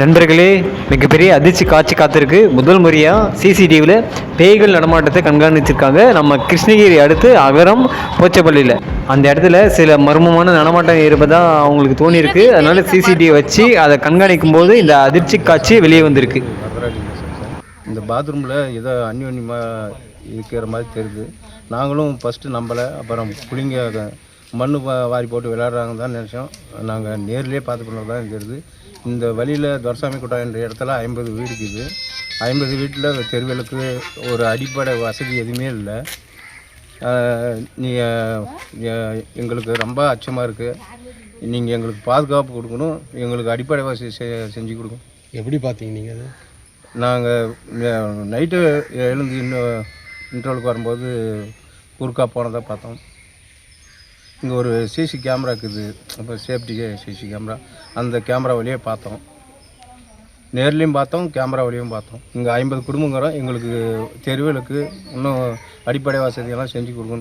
நண்பர்களே மிகப்பெரிய அதிர்ச்சி காட்சி காத்திருக்கு. முதல் முறையாக சிசிடிவியில் பேய்கள் நடமாட்டத்தை கண்காணிச்சிருக்காங்க. நம்ம கிருஷ்ணகிரி அடுத்து அகரம் போச்சப்பள்ளியில். அந்த இடத்துல சில மர்மமான நடமாட்டம் இருப்பதாக அவங்களுக்கு தோணியிருக்கு. அதனால சிசிடிவி வச்சு அதை கண்காணிக்கும் போது இந்த அதிர்ச்சி காட்சி வெளியே வந்திருக்கு. இந்த பாத்ரூமில் ஏதோ அந்யோன்யமாக இருக்கிற மாதிரி தெரியுது. நாங்களும் ஃபஸ்ட்டு நம்பலை அப்புறம் பிள்ளைங்க மண் வாரி போட்டு விளையாடுறாங்க தான் நினச்சோம். நாங்கள் நேர்லேயே பார்த்து பண்ணது தான் தெரியுது இந்த வழியில் துரசாமி குட்டா என்ற இடத்துல ஐம்பது வீடு இருக்குது. ஐம்பது வீட்டில் தெருவிளக்கு ஒரு அடிப்படை வசதி எதுவுமே இல்லை. நீங்கள் எங்களுக்கு ரொம்ப அச்சமாக இருக்குது நீங்கள் எங்களுக்கு பாதுகாப்பு கொடுக்கணும். எங்களுக்கு அடிப்படை வசதி செ- செஞ்சு கொடுக்கணும். எப்படி பார்த்தீங்க நீங்கள் அது? நாங்கள் நைட்டு எழுந்து இன்னும் இன்டர்வலுக்கு வரும்போது குறுக்கா போனதை பார்த்தோம். இங்கே ஒரு சிசி கேமரா இருக்குது. அப்போ சேஃப்டிக்கு சிசி கேமரா. அந்த கேமரா வழியே பார்த்தோம். நேர்லேயும் பார்த்தோம் கேமரா வழியும் பார்த்தோம். இங்கே ஐம்பது குடும்பங்கிறோம் எங்களுக்கு தெருவிலுக்கு இன்னும் அடிப்படை வசதியெல்லாம் செஞ்சு கொடுக்கணும்.